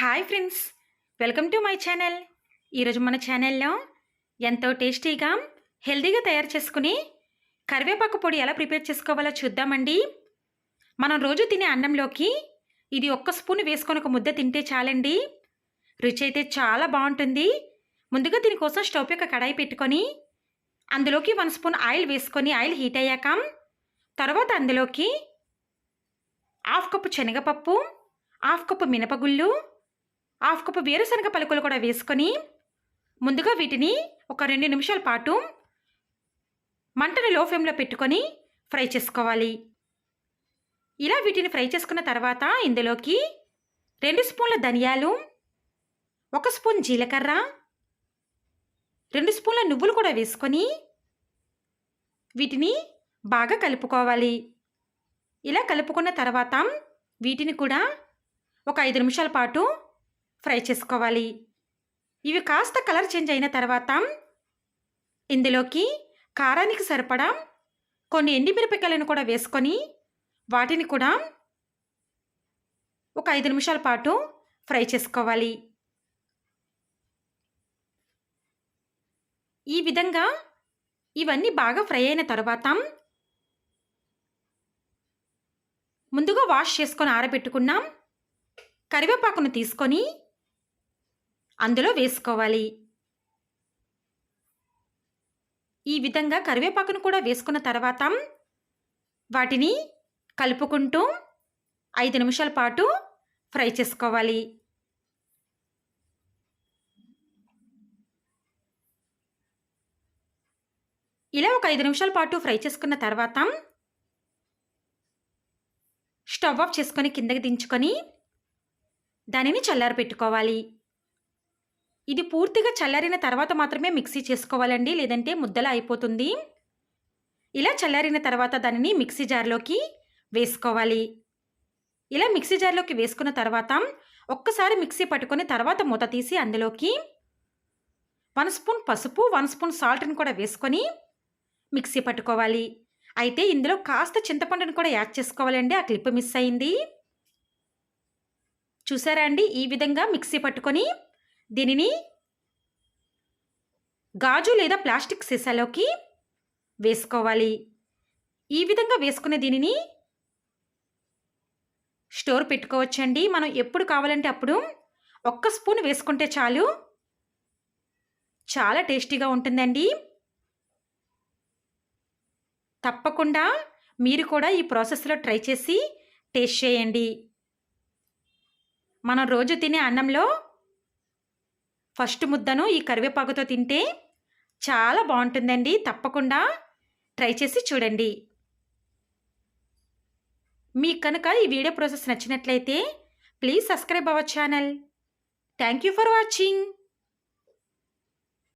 Hi friends welcome to my channel. ఈరోజు మన ఛానల్లో ఎంతో టేస్టీగా హెల్తీగా తయారు చేసుకుని కరివేపాకు పొడి ఎలా ప్రిపేర్ చేసుకోవాలో చూద్దామండి. మనం రోజు తినే అన్నంలోకి ఇది ఒక్క స్పూన్ వేసుకొని ఒక ముద్ద తింటే చాలండి. రుచి అయితే చాలా బాగుంటుంది. ముందుగా దీనికోసం స్టవ్ యొక్క కడాయి పెట్టుకొని అందులోకి వన్ స్పూన్ ఆయిల్ వేసుకొని ఆయిల్ హీట్ అయ్యాక తర్వాత అందులోకి హాఫ్ కప్పు శనగపప్పు హాఫ్ కప్పు మినపగుళ్ళు హాఫ్ కప్పు వేరుశనగ పలుకులు కూడా వేసుకొని ముందుగా వీటిని ఒక రెండు నిమిషాల పాటు మంటను లో ఫ్లేమ్లో పెట్టుకొని ఫ్రై చేసుకోవాలి. ఇలా వీటిని ఫ్రై చేసుకున్న తర్వాత ఇందులోకి రెండు స్పూన్ల ధనియాలు ఒక స్పూన్ జీలకర్ర రెండు స్పూన్ల నువ్వులు కూడా వేసుకొని వీటిని బాగా కలుపుకోవాలి. ఇలా కలుపుకున్న తర్వాత వీటిని కూడా ఒక ఐదు నిమిషాల పాటు ఫ్రై చేసుకోవాలి ఇవి కాస్త కలర్ చేంజ్ అయిన తర్వాత ఇందులోకి కారానికి సరిపడా కొన్ని ఎండిమిరపకాయలను కూడా వేసుకొని వాటిని కూడా ఒక ఐదు నిమిషాల పాటు ఫ్రై చేసుకోవాలి. ఈ విధంగా ఇవన్నీ బాగా ఫ్రై అయిన తర్వాత ముందుగా వాష్ చేసుకొని ఆరబెట్టుకున్నాం కరివేపాకును తీసుకొని అందులో వేసుకోవాలి. ఈ విధంగా కరివేపాకును కూడా వేసుకున్న తర్వాత వాటిని కలుపుకుంటూ ఐదు నిమిషాల పాటు ఫ్రై చేసుకోవాలి. ఇలా ఒక ఐదు నిమిషాల పాటు ఫ్రై చేసుకున్న తర్వాత స్టవ్ ఆఫ్ చేసుకొని కిందకి దించుకొని దానిని చల్లారి పెట్టుకోవాలి ఇది పూర్తిగా చల్లారిన తర్వాత మాత్రమే మిక్సీ చేసుకోవాలండి లేదంటే ముద్దలా అయిపోతుంది. ఇలా చల్లారిన తర్వాత దానిని మిక్సీ జార్లోకి వేసుకోవాలి. ఇలా మిక్సీ జార్లోకి వేసుకున్న తర్వాత ఒక్కసారి మిక్సీ పట్టుకొని తర్వాత మూత తీసి అందులోకి వన్ స్పూన్ పసుపు వన్ స్పూన్ సాల్ట్ని కూడా వేసుకొని మిక్సీ పట్టుకోవాలి. అయితే ఇందులో కాస్త చింతపండుని కూడా యాడ్ చేసుకోవాలండి ఆ క్లిప్ మిస్ అయింది. చూసారా అండి? ఈ విధంగా మిక్సీ పట్టుకొని దీనిని గాజు లేదా ప్లాస్టిక్ సీసాలోకి వేసుకోవాలి. ఈ విధంగా వేసుకునే దీనిని స్టోర్ పెట్టుకోవచ్చండి. మనం ఎప్పుడు కావాలంటే అప్పుడు ఒక్క స్పూన్ వేసుకుంటే చాలు. చాలా టేస్టీగా ఉంటుందండి. తప్పకుండా మీరు కూడా ఈ ప్రాసెస్లో ట్రై చేసి టేస్ట్ చేయండి. మనం రోజు తినే అన్నంలో ఫస్ట్ ముద్దను ఈ కరివేపాకుతో తింటే చాలా బాగుంటుందండి. తప్పకుండా ట్రై చేసి చూడండి. మీకు కనుక ఈ వీడియో ప్రాసెస్ నచ్చినట్లయితే please subscribe our channel. Thank you for watching.